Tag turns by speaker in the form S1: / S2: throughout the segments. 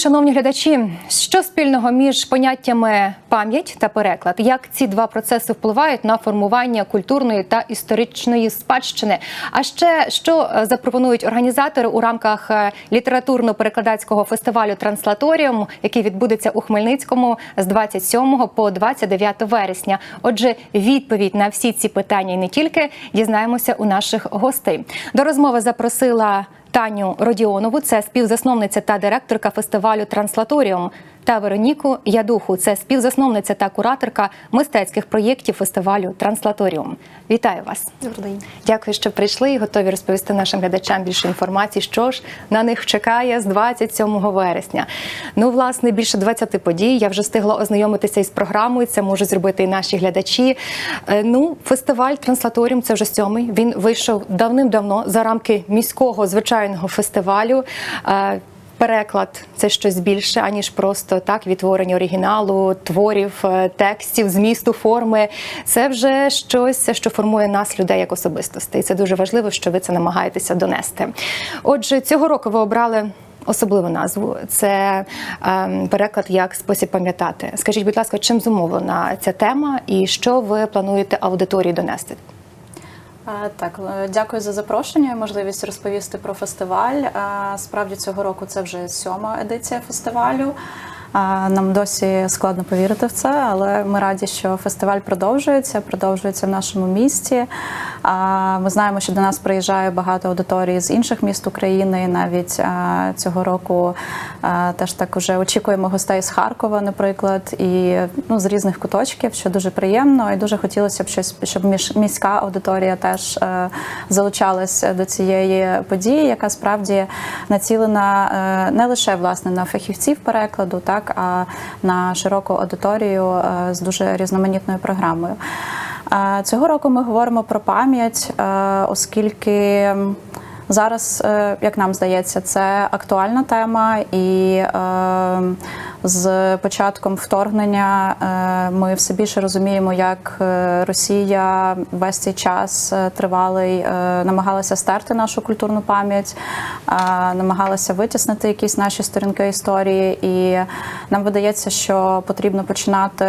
S1: шановні глядачі, що спільного між поняттями пам'ять та переклад? Як ці два процеси впливають на формування культурної та історичної спадщини? А ще що е, запропонують організатори у рамках е, літературно-перекладацького фестивалю Транслаторіум, який відбудеться у Хмельницькому з 27 по 29 вересня? Отже, відповідь на всі ці питання і не тільки дізнаємося у наших гостей. До розмови запросила. Таню Родіонову, це співзасновниця та директорка фестивалю Транслаторіум, та Вероніку Ядуху, це співзасновниця та кураторка мистецьких проєктів фестивалю Транслаторіум. Вітаю вас!
S2: Добрий день.
S1: Дякую, що прийшли і готові розповісти нашим глядачам більше інформації, що ж на них чекає з 27 вересня. Ну, власне, більше 20 подій. Я вже встигла ознайомитися із програмою. Це можуть зробити і наші глядачі. Е, Ну, фестиваль Транслаторіум це вже сьомий. Він вийшов давним-давно за рамки міського звичайного фестивалю. Е, Переклад це щось більше, аніж просто так відтворення оригіналу, творів, е, текстів, змісту, форми. Це вже щось, що формує нас, людей як особистостей. Це дуже важливо, що ви це намагаєтеся донести. Отже, цього року ви обрали. Особливу назву це ем, переклад як спосіб пам'ятати. Скажіть, будь ласка, чим зумовлена ця тема, і що ви плануєте аудиторії донести?
S2: Е, Так, е, дякую за запрошення і можливість розповісти про фестиваль. Е, Справді цього року це вже сьома едиція фестивалю. Нам досі складно повірити в це, але ми раді, що фестиваль продовжується, продовжується в нашому місті. Е, Ми знаємо, що до нас приїжджає багато аудиторій з інших міст України. Навіть цього року теж так уже очікуємо гостей з Харкова, наприклад, і ну, з різних куточків, що дуже приємно, і дуже хотілося б щось, щоб між- міська аудиторія теж е, залучалась до цієї події, яка справді націлена е, не лише власне на фахівців перекладу, так а на широку аудиторію е, з дуже різноманітною програмою. Цього року ми говоримо про пам'ять, е, оскільки. Зараз, е, як нам здається, це актуальна тема, і е, з початком вторгнення е, ми все більше розуміємо, як е, Росія весь цей час е, тривалий намагалася стерти нашу культурну пам'ять, намагалася витіснити якісь наші сторінки історії. І нам видається, що потрібно починати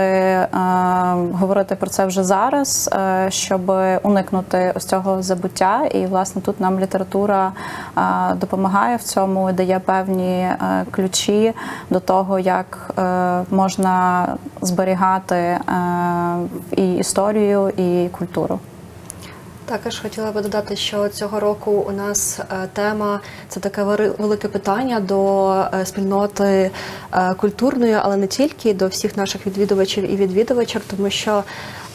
S2: говорити про це вже зараз, щоб уникнути ось цього забуття. І власне тут нам література допомагає в цьому, дає певні ключі до того, як е, можна зберігати е, і історію, і культуру.
S3: Також хотіла би додати, що цього року у нас е, тема це таке велике питання до спільноти культурної, але не тільки до всіх наших відвідувачів і відвідувачок, тому що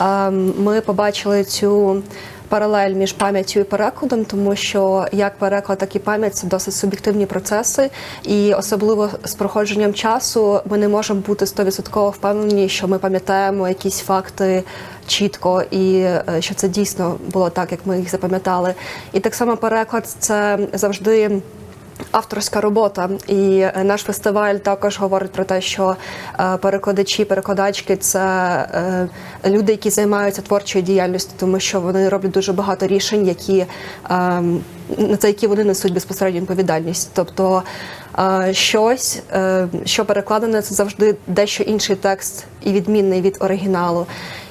S3: е, ми побачили цю. Паралель між пам'яттю і перекладом, тому що як переклад, так і пам'ять це досить суб'єктивні процеси, і особливо з проходженням часу ми не можемо бути 100% впевнені, що ми пам'ятаємо якісь факти чітко, і е, що це дійсно було так, як ми їх запам'ятали. І так само переклад це завжди. Авторська робота, і е, наш фестиваль також говорить про те, що е, перекладачі, перекладачки це е, люди, які займаються творчою діяльністю, тому що вони роблять дуже багато рішень, які е, за які вони несуть безпосередню відповідальність. Тобто щось, що перекладене, це завжди дещо інший текст і відмінний від оригіналу.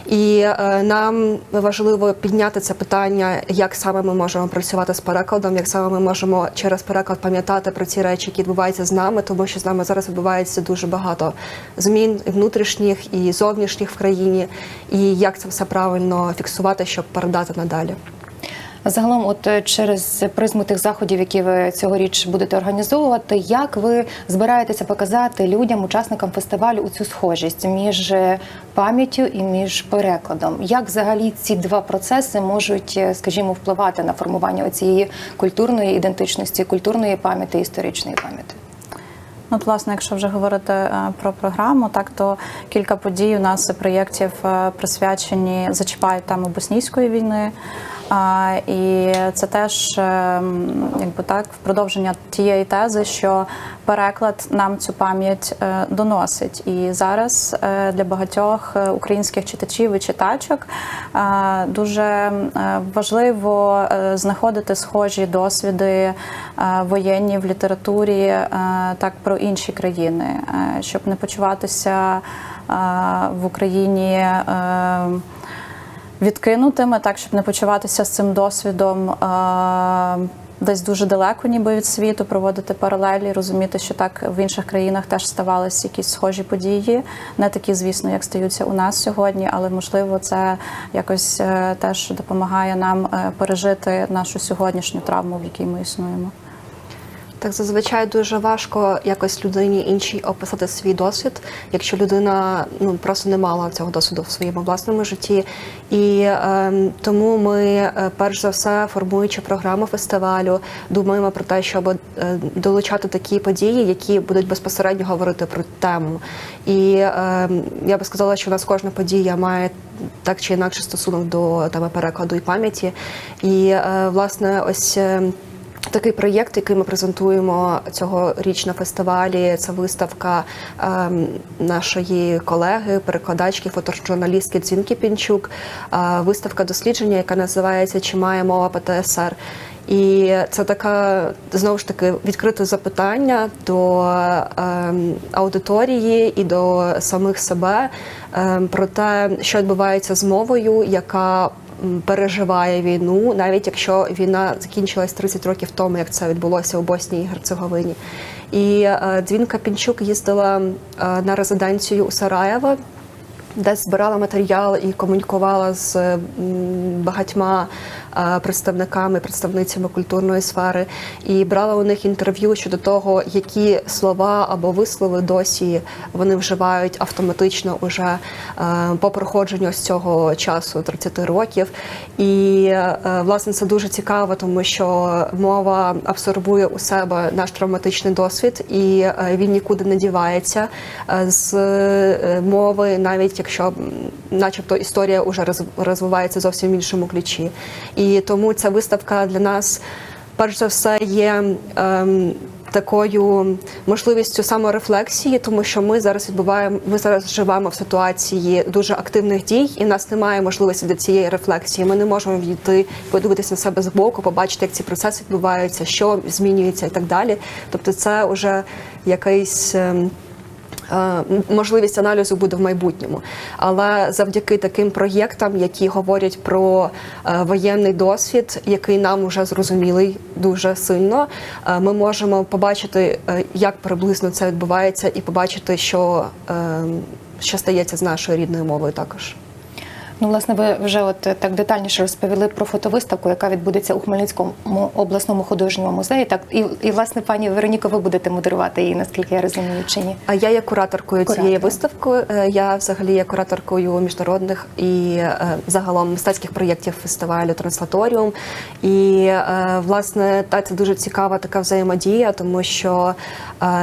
S3: І е, нам важливо підняти це питання, як саме ми можемо працювати з перекладом, як саме ми можемо через переклад пам'ятати про ці речі, які відбуваються з нами, тому що з нами зараз відбувається дуже багато змін і внутрішніх і зовнішніх в країні, і як це все правильно фіксувати, щоб передати надалі.
S1: Загалом, от е, через призму тих заходів, які ви цьогоріч будете організовувати, як ви збираєтеся показати людям, учасникам фестивалю, у цю схожість між е, пам'яттю і між перекладом? Як взагалі ці два процеси можуть, е, скажімо, впливати на формування цієї культурної ідентичності, культурної пам'яті, історичної пам'яті?
S2: Ну, От, власне, якщо вже говорити про програму, так то кілька подій у нас і проєктів присвячені зачіпають тему боснійської війни. І це теж ем, якби так в продовження тієї тези, що переклад нам цю пам'ять е, доносить. І зараз е, для багатьох е, українських читачів і читачок дуже важливо знаходити схожі досвіди воєнні в літературі, так про інші країни, щоб не почуватися в Україні. Відкинутими, так щоб не почуватися з цим досвідом десь дуже далеко, ніби від світу, проводити паралелі, розуміти, що так в інших країнах теж ставалися якісь схожі події, не такі, звісно, як стаються у нас сьогодні, але можливо це якось е, теж допомагає нам е, пережити нашу сьогоднішню травму, в якій ми існуємо.
S3: Так зазвичай дуже важко якось людині іншій описати свій досвід, якщо людина ну просто не мала цього досвіду в своєму власному житті. І е, тому ми, е, перш за все, формуючи програму фестивалю, думаємо про те, щоб е, долучати такі події, які будуть безпосередньо говорити про тему. І е, я би сказала, що у нас кожна подія має так чи інакше стосунок до теми перекладу і пам'яті. І е, власне, ось. Такий проєкт, який ми презентуємо цьогоріч на фестивалі, це виставка ем, нашої колеги, перекладачки, фотожурналістки Дзінки Пінчук. е, виставка дослідження, яка називається Чи має мова ПТСР. І це така знову ж таки відкрите запитання до ем, аудиторії і до самих себе ем, про те, що відбувається з мовою, яка переживає війну, навіть якщо війна закінчилась 30 років тому, як це відбулося у Боснії і Герцеговині. І е, Дзвінка Пінчук їздила е, на резиденцію у Сараєво, де збирала матеріал і комунікувала з багатьма представниками, представницями культурної сфери, і брала у них інтерв'ю щодо того, які слова або вислови досі вони вживають автоматично уже е, по проходженню з цього часу 30 років. І е, власне це дуже цікаво, тому що мова абсорбує у себе наш травматичний досвід, і е, він нікуди не дівається з мови, навіть якщо начебто історія вже розвивається зовсім в іншому ключі. І тому ця виставка для нас, перш за все, є. ем, Такою можливістю саморефлексії, тому що ми зараз відбуваємо, ми зараз живемо в ситуації дуже активних дій, і в нас немає можливості для цієї рефлексії. Ми не можемо війти, подивитися на себе збоку, побачити, як ці процеси відбуваються, що змінюється і так далі. Тобто, це вже якийсь. ем, можливість аналізу буде в майбутньому. Але завдяки таким проєктам, які говорять про е, воєнний досвід, який нам вже зрозумілий дуже сильно, е, ми можемо побачити, е, як приблизно це відбувається, і побачити, що, е, що стається з нашою рідною мовою також.
S1: Ну, власне, ви вже от е, так детальніше розповіли про фотовиставку, яка відбудеться у Хмельницькому обласному художньому музеї. Так і, і власне, пані Вероніко, ви будете модерувати її, наскільки я розумію, чи ні?
S3: А я є кураторкою цієї виставки. Е, Я взагалі є кураторкою міжнародних і е, загалом мистецьких проєктів фестивалю Транслаторіум. І власне та це дуже цікава така взаємодія, тому що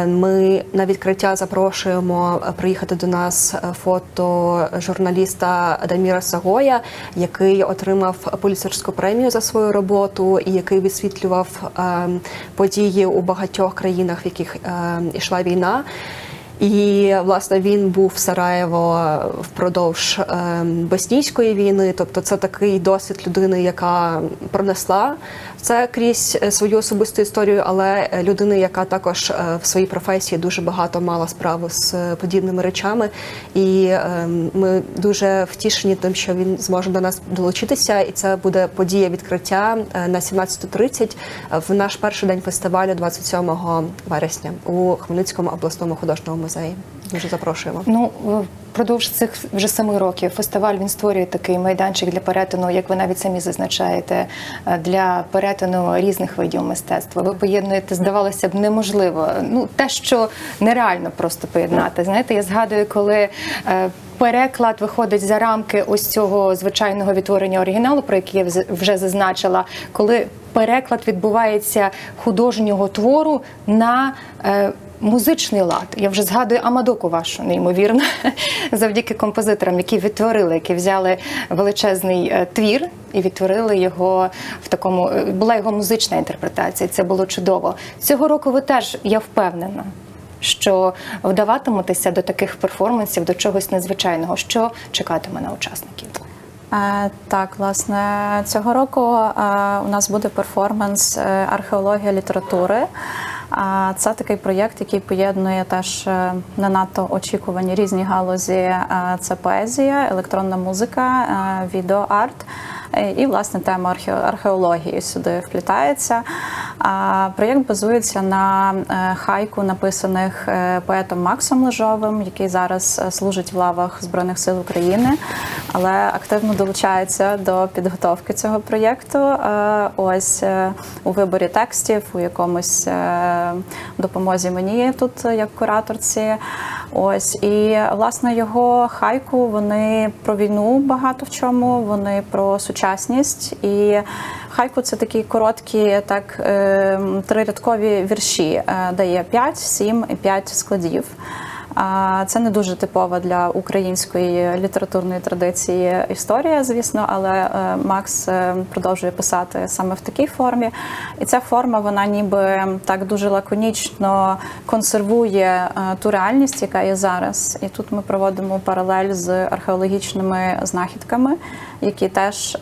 S3: ми на відкриття запрошуємо приїхати до нас е, фотожурналіста Даміра Сагоя, який отримав поліцерську премію за свою роботу і який висвітлював е, події у багатьох країнах, в яких е, йшла війна. І власне він був в Сараєво впродовж е, боснійської війни. Тобто, це такий досвід людини, яка пронесла це крізь е, свою особисту історію, але е, людини, яка також е, в своїй професії дуже багато мала справу з подібними речами. І е, ми дуже втішені тим, що він зможе до нас долучитися, і це буде подія відкриття на 17.30 в наш перший день фестивалю 27 вересня у Хмельницькому обласному художньому музеї. Дуже запрошуємо.
S1: Ну впродовж цих вже семи років фестиваль він створює такий майданчик для перетину, як ви навіть самі зазначаєте, е, для перетину різних видів мистецтва. Ви поєднуєте, здавалося б, неможливо. Ну те, що нереально просто поєднати. Знаєте, я згадую, коли. е, Переклад виходить за рамки ось цього звичайного відтворення оригіналу, про який я вже зазначила, коли переклад відбувається художнього твору на е, музичний лад. Я вже згадую Амадоку вашу, неймовірно, завдяки композиторам, які відтворили, які взяли величезний е, твір і відтворили його в такому. е, Була його музична інтерпретація. Це було чудово. Цього року ви теж, я впевнена. Що вдаватиметеся до таких перформансів, до чогось незвичайного, що чекатиме на учасників?
S2: Е, Так, власне, цього року е, у нас буде перформанс е, археологія літератури. Це такий проєкт, який поєднує теж не надто очікувані різні галузі. Це поезія, електронна музика, відеоарт. І власне тема архе- археології сюди вплітається. А проєкт базується на е, хайку, написаних е, поетом Максом Лежовим, який зараз е, служить в лавах Збройних сил України, але активно долучається до підготовки цього проєкту. Ось у виборі текстів, у якомусь допомозі мені тут як кураторці. Ось і власне його хайку вони про війну багато в чому. Вони про сучасність і. Хайку це такі короткі, так е, трирядкові вірші, де є 5, 7 і 5 складів. Це не дуже типова для української літературної традиції історія, звісно, але е, Макс е, продовжує писати саме в такій формі. І ця форма, вона ніби так дуже лаконічно консервує е, ту реальність, яка є зараз. І тут ми проводимо паралель з археологічними знахідками, які теж.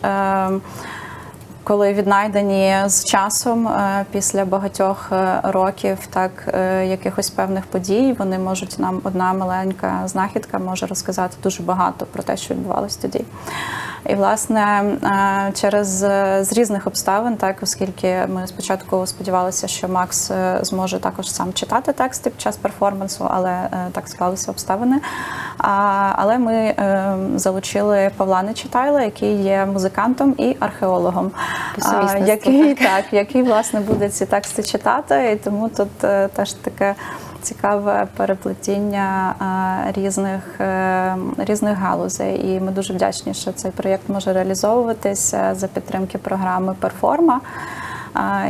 S2: Коли віднайдені з часом е, після багатьох е, років так е, якихось певних подій, вони можуть нам одна маленька знахідка може розказати дуже багато про те, що відбувалось тоді. І власне е, через е, з різних обставин, так оскільки ми спочатку сподівалися, що Макс е, зможе також сам читати тексти під час перформансу, але так склалися обставини. Але ми залучили Павла Нечитайла, який є музикантом і археологом, який
S1: так.
S2: який власне буде ці тексти читати, і тому тут теж таке цікаве переплетіння е, різних, е, різних галузей. І ми дуже вдячні, що цей проєкт може реалізовуватися за підтримки програми Перформа.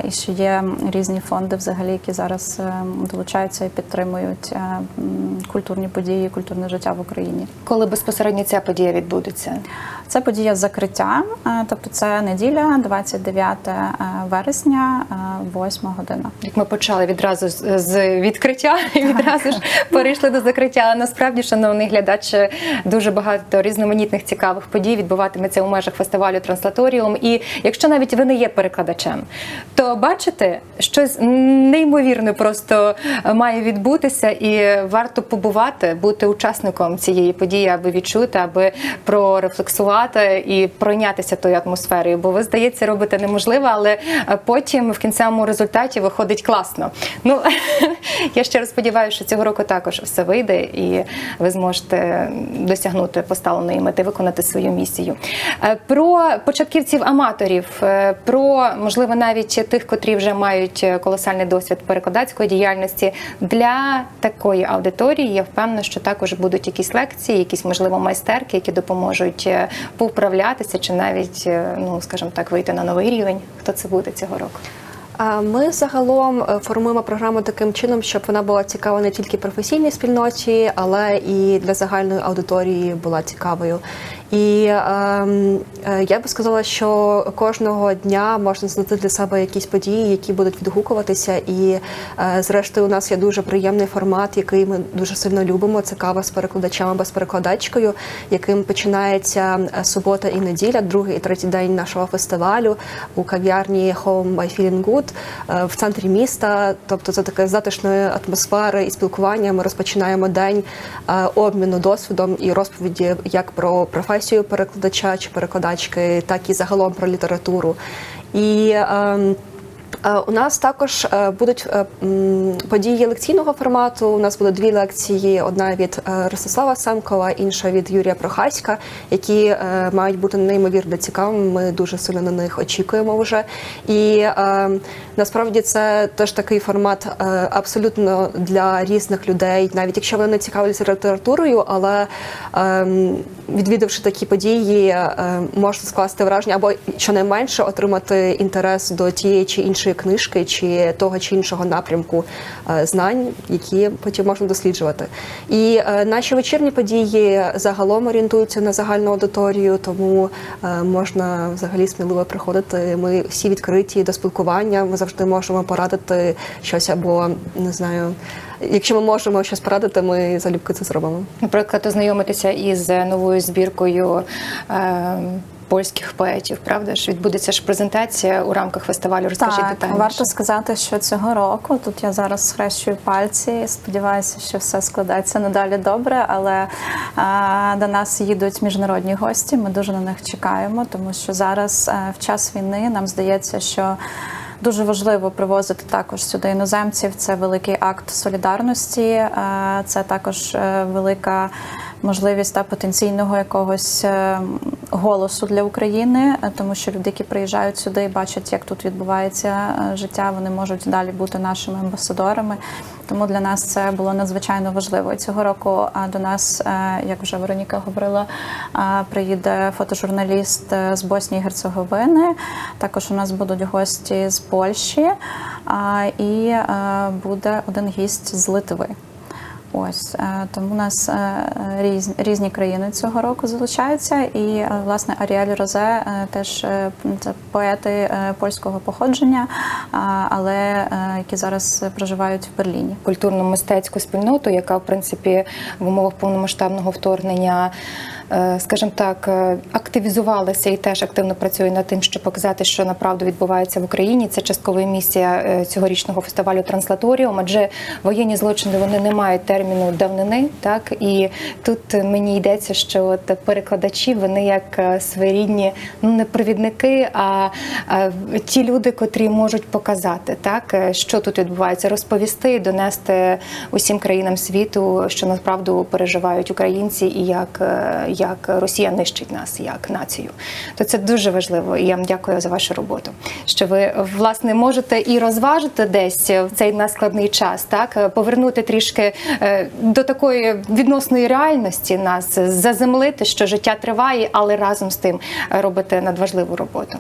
S2: І що є різні фонди, взагалі, які зараз е, долучаються і підтримують е, культурні події, культурне життя в Україні.
S1: Коли безпосередньо ця подія відбудеться?
S2: Це подія закриття, е, тобто це неділя, 29 вересня, е, 8 година.
S1: Як ми почали відразу з- з відкриття і відразу ж перейшли до закриття. Але насправді, шановний глядач, дуже багато різноманітних цікавих подій відбуватиметься у межах фестивалю Транслаторіум. І якщо навіть ви не є перекладачем, то бачите, щось неймовірне просто має відбутися, і варто побувати, бути учасником цієї події, аби відчути, аби прорефлексувати і пройнятися тою атмосферою. Бо ви здається, робите неможливе, але е, потім в кінцевому результаті виходить класно. Ну я щиро сподіваюся, що цього року також все вийде, і ви зможете досягнути поставленої мети, виконати свою місію. Е, Про початківців-аматорів, е, про можливо навіть тих, котрі вже мають колосальний досвід перекладацької діяльності для такої аудиторії. Я впевнена, що також будуть якісь лекції, якісь можливо майстерки, які допоможуть повправлятися чи навіть, е, ну скажімо так, вийти на новий рівень. Хто це буде цього року?
S3: Ми загалом е, формуємо програму таким чином, щоб вона була цікава не тільки професійній спільноті, але і для загальної аудиторії була цікавою. І ем, е, я би сказала, що кожного дня можна знайти для себе якісь події, які будуть відгукуватися. І е, зрештою, у нас є дуже приємний формат, який ми дуже сильно любимо. Це кава з перекладачем або з перекладачкою, яким починається е, субота і неділя, другий і третій день нашого фестивалю у кав'ярні Home by Feeling Good е, в центрі міста. Тобто, це таке затишної атмосфери і спілкування. Ми розпочинаємо день е, обміну досвідом і розповіді як про професію перекладача чи перекладачки, так і загалом про літературу. І Е, У нас також е, будуть е, події лекційного формату. У нас будуть дві лекції: одна від е, Ростислава Семкова, інша від Юрія Прохаська, які е, мають бути неймовірно цікавими. Ми дуже сильно на них очікуємо вже. І е, насправді це теж такий формат е, абсолютно для різних людей, навіть якщо вони не цікавляться літературою, але е, відвідавши такі події, е, можна скласти враження або щонайменше отримати інтерес до тієї чи іншої чи книжки, чи того чи іншого напрямку е, знань, які потім можна досліджувати. І е, наші вечірні події загалом орієнтуються на загальну аудиторію, тому е, можна взагалі сміливо приходити. Ми всі відкриті до спілкування. Ми завжди можемо порадити щось або не знаю. Якщо ми можемо щось порадити, ми залюбки це зробимо.
S1: Наприклад, ознайомитися із новою збіркою е, польських поетів, правда ж? Відбудеться ж презентація у рамках фестивалю. Розкажіть
S2: Так,
S1: детальніше.
S2: варто сказати, що цього року тут я зараз схрещую пальці. Сподіваюся, що все складеться надалі добре. Але а, до нас їдуть міжнародні гості. Ми дуже на них чекаємо, тому що зараз е, в час війни нам здається, що. Дуже важливо привозити також сюди іноземців. Це великий акт солідарності, е, це також е, велика можливість та потенційного якогось е, голосу для України, е, тому що люди, які приїжджають сюди і бачать, як тут відбувається е, життя, вони можуть далі бути нашими амбасадорами. Тому для нас це було надзвичайно важливо. І цього року до нас, як вже Вероніка говорила, приїде фотожурналіст з Боснії і Герцеговини. Також у нас будуть гості з Польщі і буде один гість з Литви. Ось е, тому у нас е, різні, різні країни цього року залучаються, і е, власне Аріель Розе теж це поети польського походження, але які зараз проживають в Берліні.
S1: культурно-мистецьку спільноту, яка в принципі в умовах повномасштабного вторгнення, скажімо так, е, активізувалася і теж активно працює над тим, щоб показати, що направду відбувається в Україні. Це часткова місія е, цьогорічного фестивалю Транслаторіум, адже воєнні злочини вони не мають терміну давнини. Так і тут мені йдеться, що от перекладачі вони як е, своєрідні ну не провідники, а е, ті люди, котрі можуть показати, так е, що тут відбувається, розповісти, донести усім країнам світу, що насправду переживають українці, і як, е, як Росія нищить нас як націю. То це дуже важливо. І я вам дякую за вашу роботу. Що ви власне можете і розважити десь в цей наскладний час, так повернути трішки е, до такої відносної реальності нас, заземлити, що життя триває, але разом з тим робити надважливу роботу.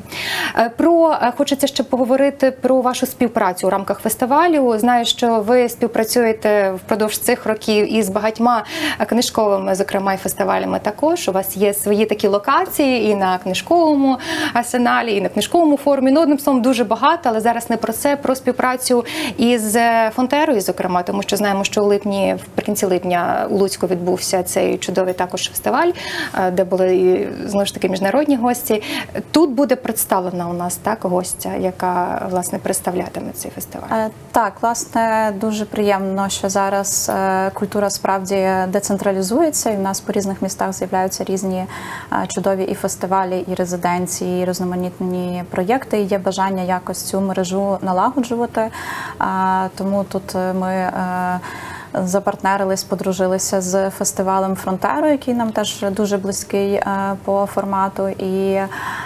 S1: Е, Про е, хочеться ще поговорити про вашу співпрацю у рамках фестивалю. Знаю, що ви співпрацюєте впродовж цих років із багатьма книжковими, зокрема і фестивалями. Також у вас є свої такі локації і на книжковому арсеналі, і на книжковому форумі. Ну, одним словом, дуже багато, але зараз не про це, про співпрацю із е, Фонтерою, зокрема, тому що знаємо, що у липні, вприкінці липня у Луцьку відбувся цей чудовий також фестиваль, е, де були знову ж таки міжнародні гості. Тут буде представлена у нас так гостя, яка власне представлятиме цей фестиваль.
S2: Е, Так, власне, дуже приємно, що зараз культура справді децентралізується, і в нас по різних містах з'являються різні е, чудові і фестивалі, і резиденції, і різноманітні проєкти. І є бажання якось цю мережу налагоджувати. Тому тут е, ми. е, Запартнерились, подружилися з фестивалем Фронтеро, який нам теж дуже близький е, по формату. І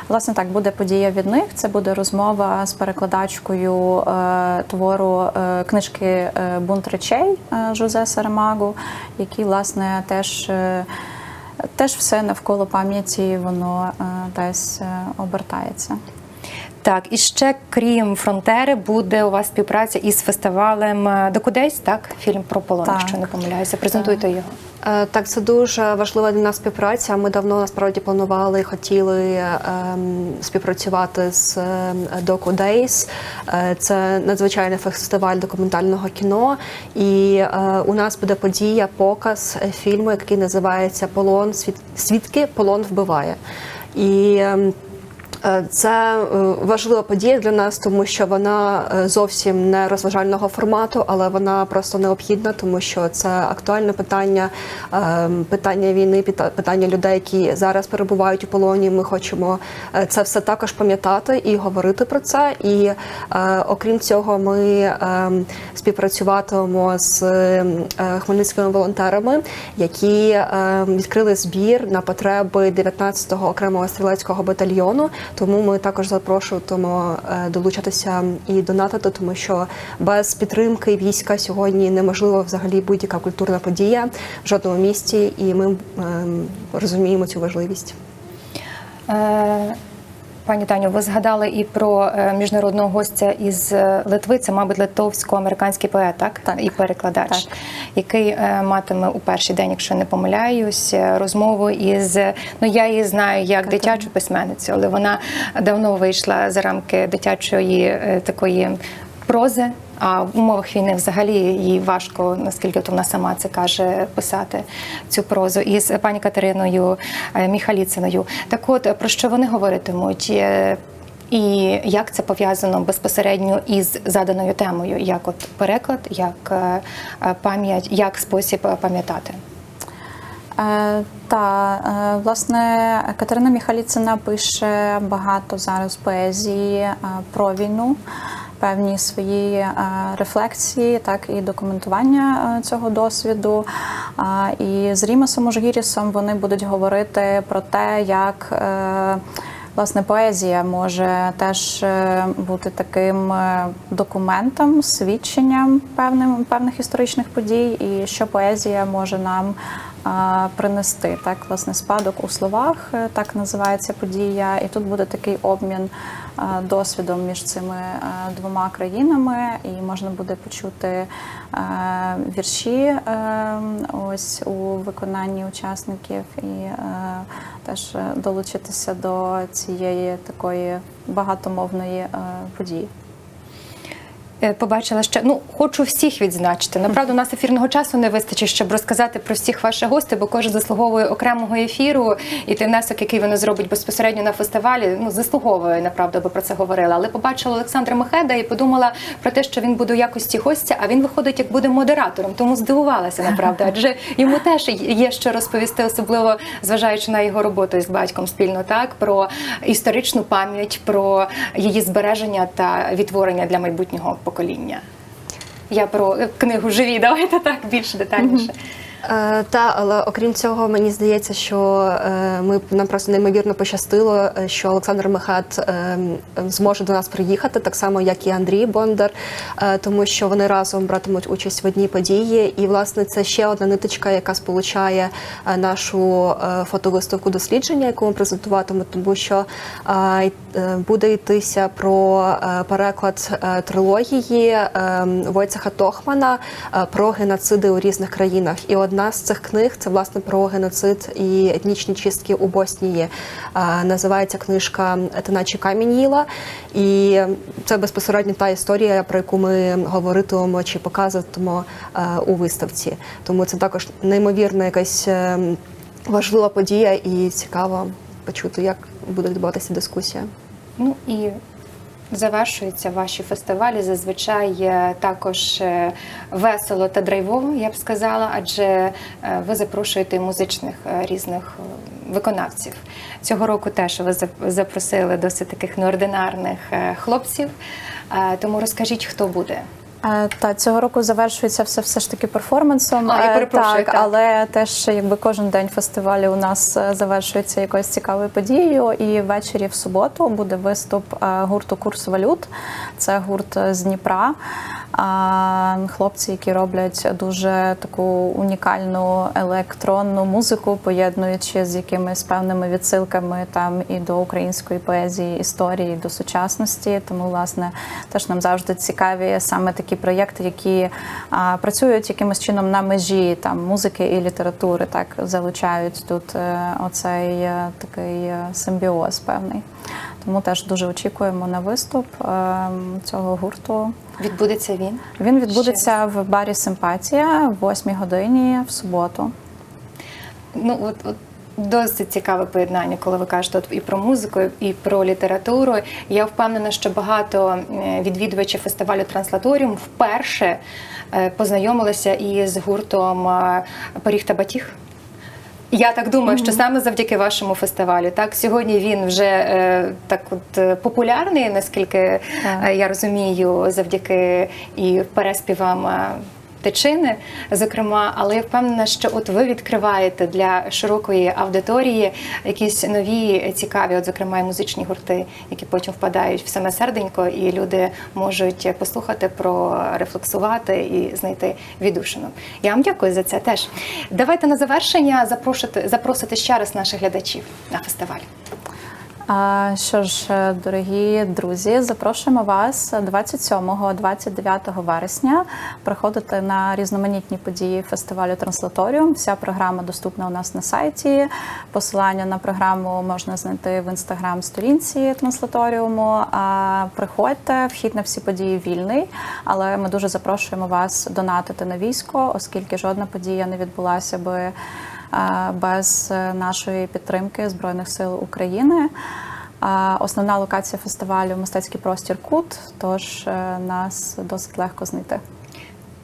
S2: власне так буде подія від них. Це буде розмова з перекладачкою е, твору е, книжки е, Бунт речей е, Жозе Сарамагу, який власне теж. Теж все навколо пам'яті воно е, десь е, обертається.
S1: Так, і ще крім фронтери, буде у вас співпраця із фестивалем е, «Докудесь», так? Фільм про полон, якщо не помиляюся. Презентуйте його.
S3: Е, Так, це дуже важлива для нас співпраця. Ми давно насправді планували, хотіли ем, співпрацювати з ем, Docu Days. Е, Це надзвичайний фестиваль документального кіно. І е, у нас буде подія, показ е, фільму, який називається Полон свід- свідки полон вбиває. І ем, Е, Це е, важлива подія для нас, тому що вона е, зовсім не розважального формату, але вона просто необхідна, тому що це актуальне питання, е, питання війни, пита- питання людей, які зараз перебувають у полоні. Ми хочемо е, це все також пам'ятати і говорити про це. І е, окрім цього, ми е, співпрацюватимемо з е, хмельницькими волонтерами, які е, відкрили збір на потреби 19-го окремого стрілецького батальйону. Тому ми також запрошуємо е, долучатися і донатити, тому що без підтримки війська сьогодні неможливо взагалі будь-яка культурна подія в жодному місті, і ми ем, розуміємо цю важливість.
S1: Пані Таню, ви згадали і про е, міжнародного гостя із е, Литви. Це, мабуть, литовсько-американський поет, так?
S2: Так.
S1: і перекладач,
S2: Так.
S1: який е, матиме у перший день, якщо не помиляюсь, розмову із ну я її знаю як дитячу письменницю, але вона давно вийшла за рамки дитячої такої прози. А в умовах війни взагалі їй важко, наскільки то вона сама це каже, писати цю прозу із пані Катериною е, Міхаліциною. Так от про що вони говоритимуть? Е, І як це пов'язано безпосередньо із заданою темою, як от переклад, як е, пам'ять, як спосіб пам'ятати?
S2: Е, Та е, власне Катерина Міхаліцина пише багато зараз поезії е, про війну, певні свої е, рефлексії, так і документування е, цього досвіду. І з Рімасом Ужгірісом вони будуть говорити про те, як е, Власне, поезія може теж бути таким документом, свідченням певним певних історичних подій, і що поезія може нам принести. Так, власне, спадок у словах, е, так називається подія. І тут буде такий обмін досвідом між цими е, двома країнами, і можна буде почути е, вірші е, ось у виконанні учасників і е, теж е, долучитися до цієї такої багатомовної е, події.
S1: Е, Побачила ще ну хочу всіх відзначити. Направду, у нас ефірного часу не вистачить, щоб розказати про всіх ваших гостей, бо кожен заслуговує окремого ефіру, і той внесок, який вони зробить безпосередньо на фестивалі, ну заслуговує направду, аби про це говорили. Але побачила Олександра Мехеда і подумала про те, що він буде у якості гостя, а він виходить як буде модератором. Тому здивувалася направду, адже йому теж є що розповісти, особливо зважаючи на його роботу із батьком спільно, так про історичну пам'ять, про її збереження та відтворення для майбутнього покоління. Я про книгу живі, давайте так більш детальніше.
S3: Е, та, але окрім цього, мені здається, що е, ми нам просто неймовірно пощастило, е, що Олександр Мехат е, зможе до нас приїхати, так само як і Андрій Бондар, е, тому що вони разом братимуть участь в одній події. І власне це ще одна ниточка, яка сполучає е, нашу е, фотовиставку дослідження, яку ми презентуватимемо, тому що е, е, буде йтися про е, переклад е, трилогії е, Войцеха Тохмана е, про геноциди у різних країнах. І одна з цих книг це власне про геноцид і етнічні чистки у Боснії. Називається книжка Теначі Камініла. І це безпосередньо та історія, про яку ми говоритимемо чи показуватимемо у виставці. Тому це також неймовірна якась е, важлива подія і цікаво почути, як буде відбуватися дискусія.
S1: Ну і завершуються ваші фестивалі зазвичай також е, весело та драйвово, я б сказала, адже е, ви запрошуєте музичних е, різних виконавців. Цього року теж ви запросили досить таких неординарних хлопців. Тому розкажіть, хто буде.
S2: Е, Та цього року завершується все все ж таки перформансом.
S1: А, я
S2: Е,
S1: перепрошую,
S2: так,
S1: так.
S2: але теж якби кожен день фестивалю у нас е, завершується якоюсь цікавою подією. І ввечері в суботу буде виступ гурту Курс валют. Це гурт з Дніпра. Хлопці, які роблять дуже таку унікальну електронну музику, поєднуючи з якимись певними відсилками там і до української поезії, історії, і до сучасності. Тому, власне, теж нам завжди цікаві саме такі проєкти, які а, працюють якимось чином на межі там музики і літератури, так залучають тут е, оцей е, такий е, симбіоз певний. Тому теж дуже очікуємо на виступ е, цього гурту.
S1: Відбудеться він.
S2: Він відбудеться в барі Симпатія в 8 годині в суботу.
S1: Ну от, от досить цікаве поєднання, коли ви кажете от і про музику, і про літературу. Я впевнена, що багато е, відвідувачів фестивалю Транслаторіум вперше е, познайомилися із гуртом е, Поріг та Батіг. Я так думаю, що саме завдяки вашому фестивалю. Так сьогодні він вже е, так от е, популярний, наскільки
S2: Так.
S1: е, я розумію, завдяки і переспівам. Тичини, зокрема, але я впевнена, що от ви відкриваєте для широкої аудиторії якісь нові цікаві, от зокрема і музичні гурти, які потім впадають в саме серденько, і люди можуть послухати, прорефлексувати і знайти віддушину. Я вам дякую за це теж. Давайте на завершення запрошити, запросити ще раз наших глядачів на фестиваль.
S2: Що ж, е, дорогі друзі, запрошуємо вас 27-29 вересня приходити на різноманітні події фестивалю Транслаторіум. Вся програма доступна у нас на сайті. Посилання на програму можна знайти в інстаграм-сторінці Транслаторіуму. А Приходьте, вхід на всі події вільний, але ми дуже запрошуємо вас донатити на військо, оскільки жодна подія не відбулася би без е, нашої підтримки Збройних сил України. Основна локація фестивалю мистецький простір Кут, тож е, нас досить легко знайти.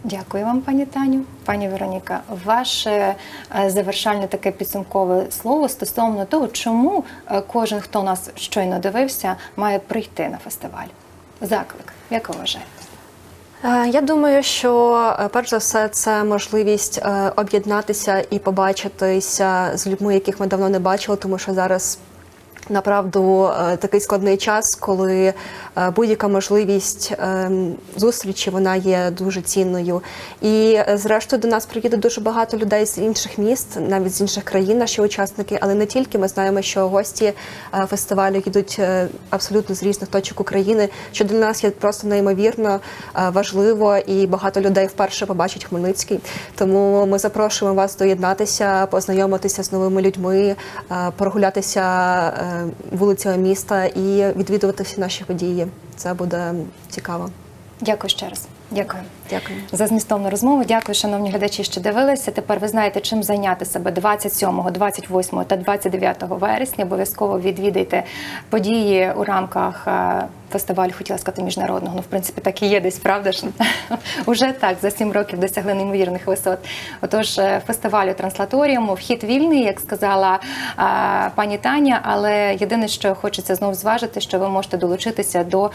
S1: Дякую вам, пані Таню. Пані Вероніка, ваше е, завершальне таке підсумкове слово стосовно того, чому е, кожен, хто нас щойно дивився, має прийти на фестиваль. Заклик, як ви вважаєте?
S3: Е, Я думаю, що е, перш за все це можливість е, об'єднатися і побачитися з людьми, яких ми давно не бачили, тому що зараз. Направду е, такий складний час, коли е, будь-яка можливість е, зустрічі вона є дуже цінною. І зрештою до нас приїде дуже багато людей з інших міст, навіть з інших країн, наші учасники, але не тільки. Ми знаємо, що гості фестивалю їдуть е, абсолютно з різних точок України, що для нас є просто неймовірно важливо, і багато людей вперше побачать Хмельницький. Тому ми запрошуємо вас доєднатися, познайомитися з новими людьми, прогулятися вулицями міста і відвідувати всі наші події. Це буде цікаво.
S1: Дякую ще раз. Дякую.
S3: Dякую.
S1: За змістовну розмову. Дякую, шановні глядачі, що дивилися. Тепер ви знаєте, чим зайняти себе 27, 28 та 29 вересня. Обов'язково відвідайте події у рамках е, фестивалю, хотіла сказати, міжнародного. Ну, в принципі, так і є десь, правда ж? Уже так, за 7 років досягли неймовірних висот. Отож, е, фестивалю транслаторіуму, вхід вільний, як сказала е, пані Таня, але єдине, що хочеться знову зважити, що ви можете долучитися до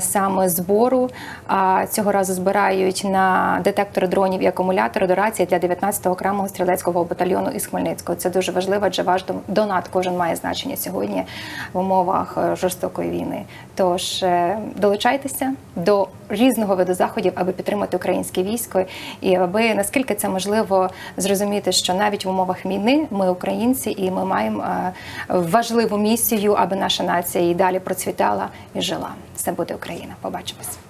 S1: саме збору. А цього разу збирають на детектори дронів і акумулятори до рації для 19-го окремого стрілецького батальйону із Хмельницького. Це дуже важливо, адже ваш дон- донат кожен має значення сьогодні в умовах е, жорстокої війни. Тож е, долучайтеся до різного виду заходів, аби підтримати українське військо, і аби наскільки це можливо зрозуміти, що навіть в умовах війни ми українці, і ми маємо е, важливу місію, аби наша нація і далі процвітала і жила. Все буде Україна. Побачимось.